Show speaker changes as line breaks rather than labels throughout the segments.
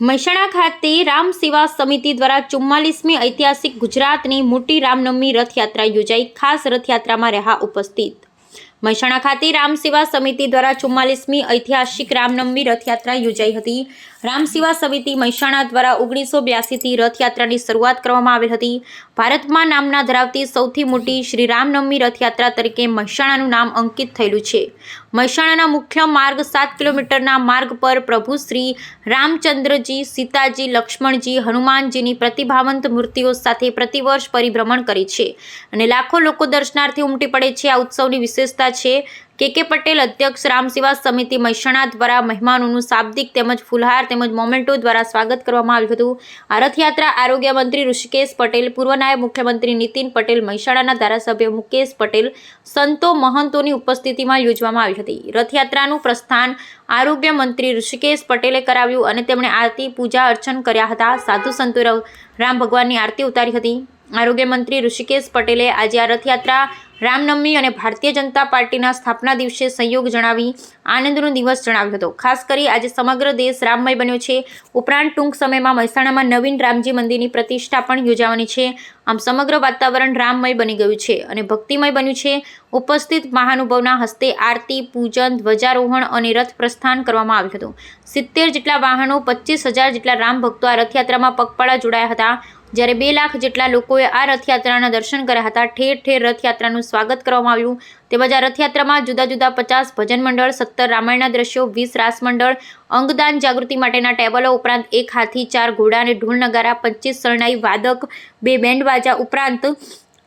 મહેસાણા ખાતે રામ સેવા સમિતિ દ્વારા ચુમ્માલીસમી ઐતિહાસિક ગુજરાતની મોટી રામનવમી રથયાત્રા યોજાઈ. ખાસ રથયાત્રામાં રહ્યા ઉપસ્થિત. મહેસાણા ખાતે રામ સેવા સમિતિ દ્વારા ચુમ્માલીસમી ઐતિહાસિક રામનવમી રથયાત્રા યોજાઈ હતી. રામ સેવા સમિતિ મહેસાણા દ્વારા ઓગણીસો બ્યાસીથી રથયાત્રાની શરૂઆત કરવામાં આવેલ હતી. ભારતમાં નામના ધરાવતી સૌથી મોટી શ્રી રામનવમી રથયાત્રા તરીકે મહેસાણાનું નામ અંકિત થયેલું છે. મહેસાણાના મુખ્ય માર્ગ સાત કિલોમીટરના માર્ગ પર પ્રભુ શ્રી રામચંદ્રજી, સીતાજી, લક્ષ્મણજી, હનુમાનજીની પ્રતિભાવંત મૂર્તિઓ સાથે પ્રતિવર્ષ પરિભ્રમણ કરે છે. અને લાખો લોકો દર્શનાર્થે ઉમટી પડે છે. આ ઉત્સવની વિશેષતા છે કે કે પટેલ અધ્યક્ષ રામ સેવા સમિતિ મહેસાણા દ્વારા મહેમાનોનું શાબ્દિક તેમજ ફુલહાર તેમજ મોમેન્ટો દ્વારા સ્વાગત કરવામાં આવ્યું હતું. આ રથયાત્રા આરોગ્ય મંત્રી ઋષિકેશ પટેલ, પૂર્વ નાયબ મુખ્યમંત્રી નીતિન પટેલ, મહેસાણાના ધારાસભ્ય મુકેશ પટેલ, સંતો મહંતોની ઉપસ્થિતિમાં યોજવામાં આવી હતી. રથયાત્રાનું પ્રસ્થાન આરોગ્ય મંત્રી ઋષિકેશ પટેલે કરાવ્યું અને તેમણે આરતી, પૂજા, અર્ચન કર્યા હતા. સાધુ સંતો રામ ભગવાનની આરતી ઉતારી હતી. આરોગ્ય મંત્રી ઋષિકેશ પટેલે આજે આ રથયાત્રા રામનવમી અને ભારતીય જનતા પાર્ટીના સ્થાપના દિવસે સંયોગ જણાવી આનંદનો દિવસ જણાવ્યો હતો. ખાસ કરી આજે સમગ્ર દેશ રામમય બન્યો છે. ઉપરાંત ટૂંક સમયમાં મહેસાણામાં નવીન રામજી મંદિરની પ્રતિષ્ઠા પણ યોજાવાની છે. આમ સમગ્ર વાતાવરણ રામમય બની ગયું છે અને ભક્તિમય બન્યું છે. ઉપસ્થિત મહાનુભાવના હસ્તે આરતી, પૂજન, ધ્વજારોહણ અને રથ પ્રસ્થાન કરવામાં આવ્યું હતું. સિત્તેર જેટલા વાહનો, પચીસ હજાર જેટલા રામ ભક્તો આ રથયાત્રામાં પગપાળા જોડાયા હતા. જ્યારે બે લાખ જેટલા લોકોએ આ રથયાત્રાના દર્શન કર્યા હતા, ઠેર ઠેર રથયાત્રાનું સ્વાગત કરવામાં આવ્યું. તેમજ આ રથયાત્રામાં જુદા જુદા પચાસ ભજન મંડળ, સત્તર રામાયણના દ્રશ્યો, વીસ રાસ મંડળ, અંગદાન જાગૃતિ માટેના ટેબલો ઉપરાંત એક હાથી, ચાર ઘોડા અને ઢોલ નગારા, પચીસ શરણાઈ, વાદક, બે બેન્ડ બાજા ઉપરાંત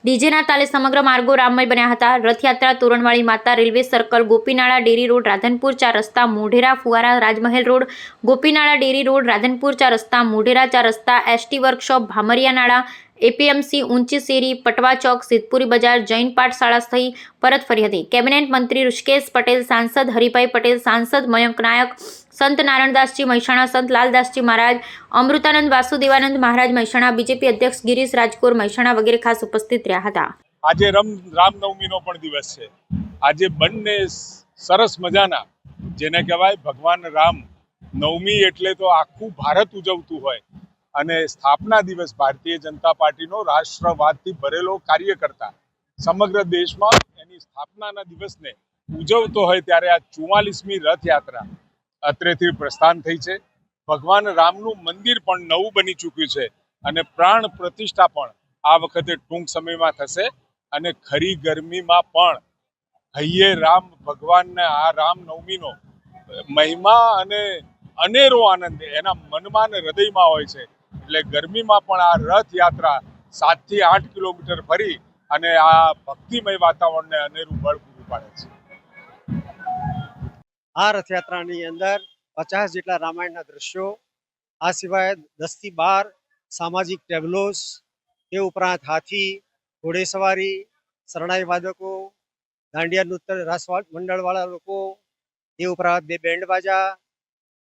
ડીજેના તાલે સમગ્ર માર્ગો રામમય બન્યા હતા. Rathyatra, Toranwali Mata, railway circle, Gopinala dairy road, Radhanpur ચાર રસ્તા, મોઢેરા ફુવારા Rajmahal road, Gopinala dairy road, Radhanpur ચાર રસ્તા, મોઢેરા ચાર રસ્તા, એસટી વર્કશોપ, ભામરિયાનાળા, એપીએમસી ઊંચી શેરી પટવા ચોક, સિદ્ધપુરી બજાર, જૈન પાઠશાળા થઈ પરત ફરી હતી. કેબિનેટ મંત્રી ઋષિકેશ પટેલ, સાંસદ હરિભાઈ પટેલ, સાંસદ મયંક નાયક સંત નારાયણદાસજી મહેસાણા, સંત લાલદાસજી મહારાજ, અમૃતાનંદ વાસુદેવાનંદ મહારાજ મહેસાણા, બીજેપી અધ્યક્ષ ગિરીશ રાજકોર મહેસાણા વગેરે ખાસ ઉપસ્થિત રહ્યા હતા.
આજે રમ, રામનવમીનો પણ દિવસ છે. આજે બંને સરસ મજાના, જેને કહેવાય ભગવાન રામ. નવમી એટલે તો આખું ભારત ઉજવતું હોય. અને સ્થાપના દિવસ ભારતીય જનતા પાર્ટીનો રાષ્ટ્રવાદથી ભરેલો કાર્યકર્તા. સમગ્ર દેશમાં એની સ્થાપનાના દિવસને ઉજવતો હોય ત્યારે આ ચુમ્માલીસમી રથયાત્રા. અત્રેથી પ્રસ્થાન થઈ છે. ભગવાન રામનું મંદિર પણ નવું બની ચૂક્યું છે અને પ્રાણ પ્રતિષ્ઠા પણ આ વખતે ટૂંક સમયમાં થશે અને ખરી ગરમીમાં પણ હૈયે રામ ભગવાનને આ રામ નવમીનો મહિમા અને અનેરો આનંદ એના મનમાં ને હૃદયમાં હોય છે. એટલે ગરમીમાં પણ આ રથયાત્રા સાતથી આઠ કિલોમીટર ફરી અને આ ભક્તિમય વાતાવરણને અનેરું બળ પૂરું પાડે છે.
આ રથયાત્રાની અંદર પચાસ જેટલા રામાયણના દ્રશ્યો, આ સિવાય દસથી બાર સામાજિક ટેબલોસ એ ઉપરાંત હાથી, ઘોડેસવારી, શરણાઈ વાદકો દાંડિયા નૃત્ય રાસ મંડળવાળા લોકો એ ઉપરાંત બે બેન્ડ બાજા,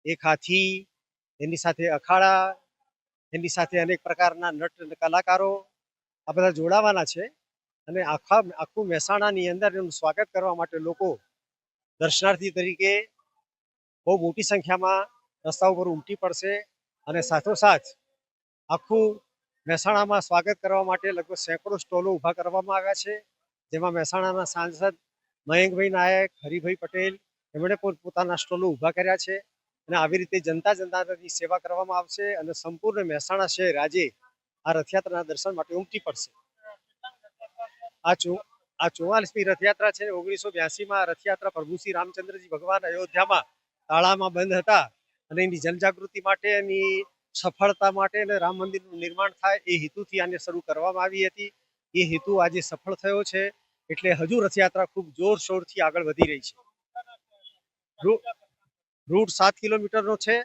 એક હાથી, એની સાથે અખાડા, એની સાથે અનેક પ્રકારના નટ કલાકારો, આ બધા જોડાવાના છે. અને આખા, આખું મહેસાણાની અંદર એનું સ્વાગત કરવા માટે લોકો દર્શનાર્થી તરીકે બહુ મોટી સંખ્યામાં રસ્તા ઉપર ઉમટી પડશે અને સાથોસાથ આખું મહેસાણામાં સ્વાગત કરવા માટે લગભગ સેંકડો સ્ટોલો ઊભા કરવામાં આવ્યા છે, જેમાં મહેસાણાના સાંસદ મયંકભાઈ નાયક, હરિભાઈ પટેલ એમણે પણ પોતાના સ્ટોલો ઊભા કર્યા છે અને આવી રીતે જનતા જનતાની સેવા કરવામાં આવશે અને સંપૂર્ણ મહેસાણા શહેર આજે આ રથયાત્રાના દર્શન માટે ઉમટી પડશે. આ આ ચોવાલીસમી રથયાત્રા છે. ઓગણીસો બ્યાસીમાં રથયાત્રા પ્રભુ શ્રી રામચંદ્રજી ભગવાન અયોધ્યામાં તાળામાં બંધ હતા અને એની જનજાગૃતિ માટે, એની સફળતા માટે અને રામ મંદિરનું નિર્માણ થાય એ હેતુથી આને શરૂ કરવામાં આવી હતી. એ હેતુ આજે સફળ થયો છે. એટલે હજુ રથયાત્રા ખૂબ જોરશોરથી આગળ વધી રહી છે. રૂટ સાત કિલોમીટરનો છે.